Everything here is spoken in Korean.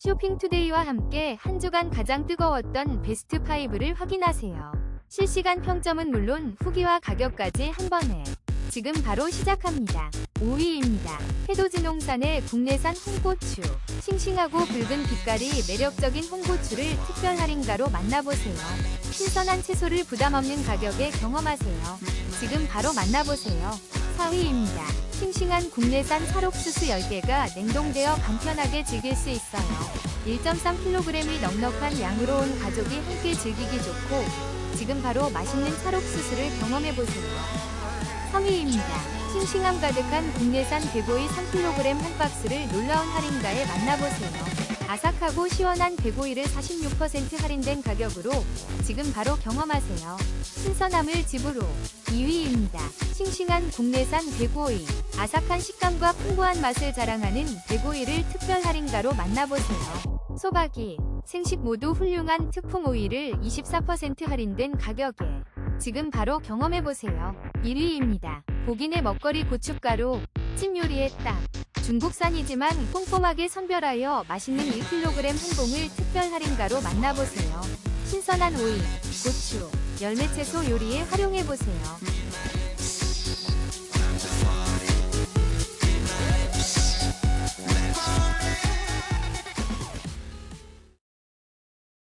쇼핑투데이와 함께 한 주간 가장 뜨거웠던 베스트 5를 확인하세요. 실시간 평점은 물론 후기와 가격까지 한 번에 지금 바로 시작합니다. 5위입니다. 해도진농산의 국내산 홍고추. 싱싱하고 붉은 빛깔이 매력적인 홍고추를 특별 할인가로 만나보세요. 신선한 채소를 부담 없는 가격에 경험하세요. 지금 바로 만나보세요. 4위입니다. 싱싱한 국내산 찰옥수수 10개가 냉동되어 간편하게 즐길 수 있어요. 1.3kg이 넉넉한 양으로 온 가족이 함께 즐기기 좋고 지금 바로 맛있는 찰옥수수를 경험해보세요. 3위입니다. 싱싱함 가득한 국내산 대고이 3kg 한 박스를 놀라운 할인가에 만나보세요. 아삭하고 시원한 대고이를 46% 할인된 가격으로 지금 바로 경험하세요. 신선함을 집으로 2위입니다. 싱싱한 국내산 대고이. 아삭한 식감과 풍부한 맛을 자랑하는 대고이를 특별 할인가로 만나보세요. 소박이, 생식 모두 훌륭한 특풍 오이를 24% 할인된 가격에 지금 바로 경험해보세요. 1위입니다. 복인의 먹거리 고춧가루, 찜 요리에 딱. 중국산이지만 꼼꼼하게 선별하여 맛있는 1kg 한 봉을 특별 할인가로 만나보세요. 신선한 오이, 고추, 열매채소 요리에 활용해보세요.